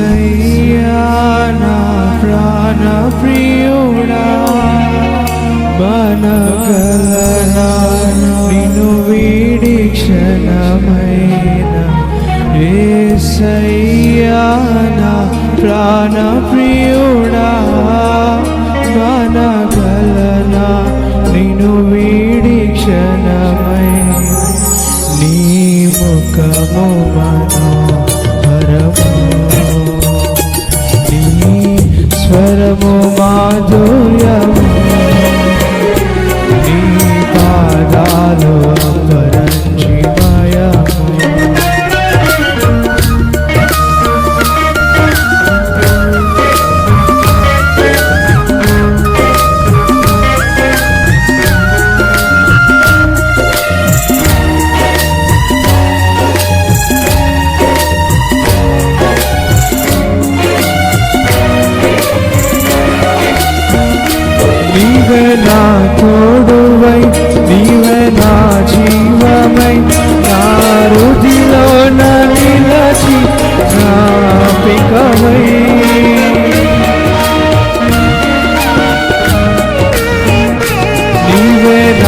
ఏసయ్యా నా ప్రాణ ప్రియుడా మనగలనా నిన్ను వీడి క్షణమైన ఏసయ్యా నా ప్రాణ ప్రియుడా మనగలనా నిన్ను వీడి క్షణమైన నీ ముఖము మనో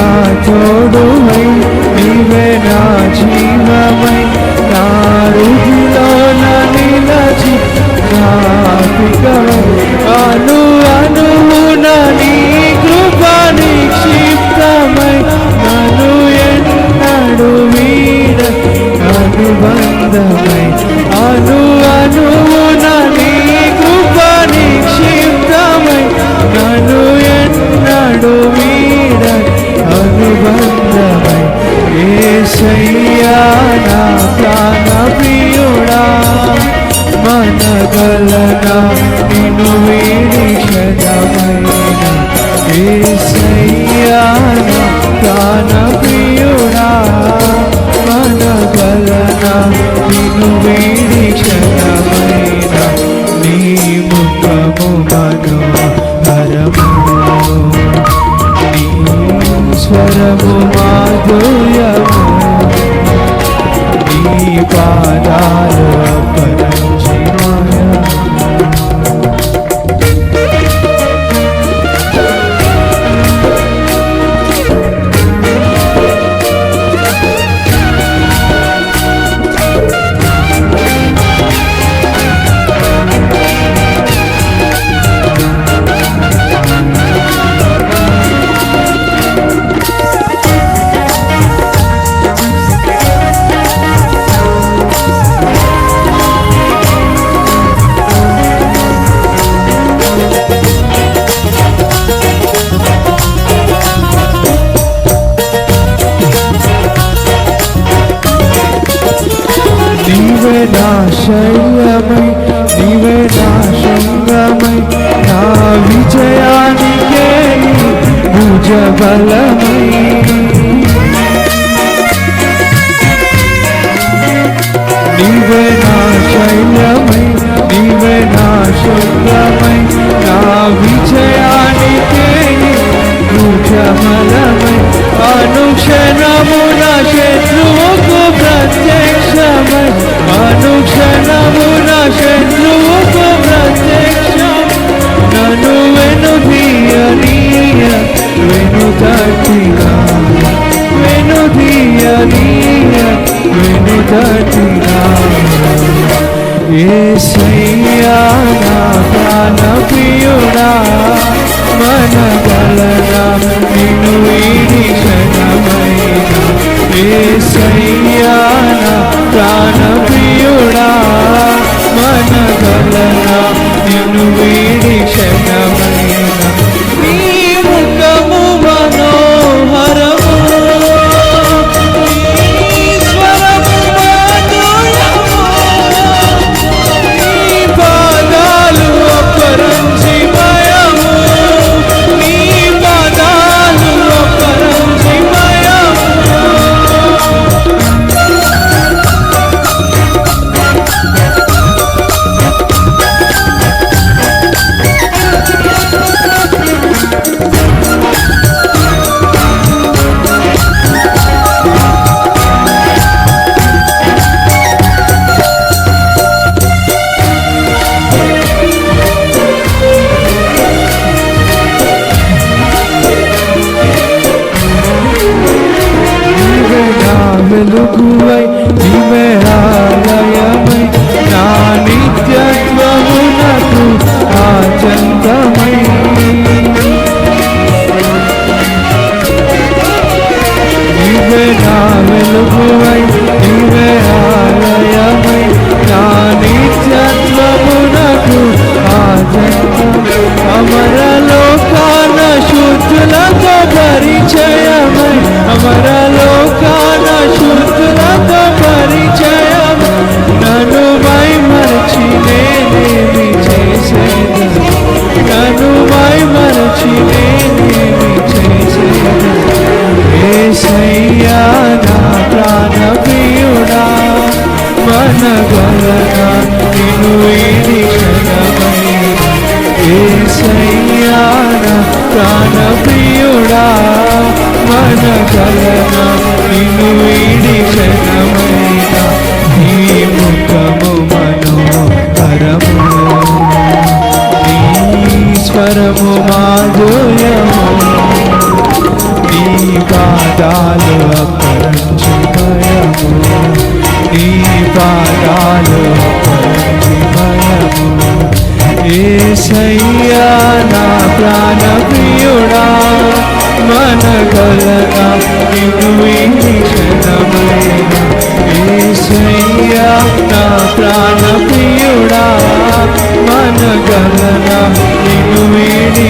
నా తోడువై నీవే నా జీవమై నా రుదిలో నిలచి అను ఏసయ్యా ప్రాణ ప్రియుడా మనగలనా నిన్ను వీడి క్షణమైన ఏసయ్యా ప్రాణ ప్రియుడా మనగలనా నిన్ను వీడి క్షణమైన నీ ముఖము మనోహరము నీ స్వరము మాధుర్యము నీ పాదాలు క్షణమున శత్రువుకు ప్రత్యక్షమై. అనుక్షణమున శత్రువుకు ప్రత్యక్షం నన్ను వెను తీయనీయ వెను తట్టినా వెను తీయనీయ వెను తట్టినా ఏసయ్యా నా ప్రాణ ప్రియుడా మనగలనా నిన్ను ఈ క్షణమై. ఏసయ్యా నా ప్రాణ ప్రియుడా మనగలనా কুয়ায় మనగలనా నిన్ను వీడి క్షణమైన ప్రాణ ప్రియుడా మనగలనా నిన్ను వీడి క్షణమైన నీ ముఖము మనోహరము నీ స్వరము మాధుర్యము నీ పాదాలు మనగలనా నిన్ను వీడి ఏసయ్యా నా ప్రాణ ప్రియుడా మనగలనా నిన్ను వీడి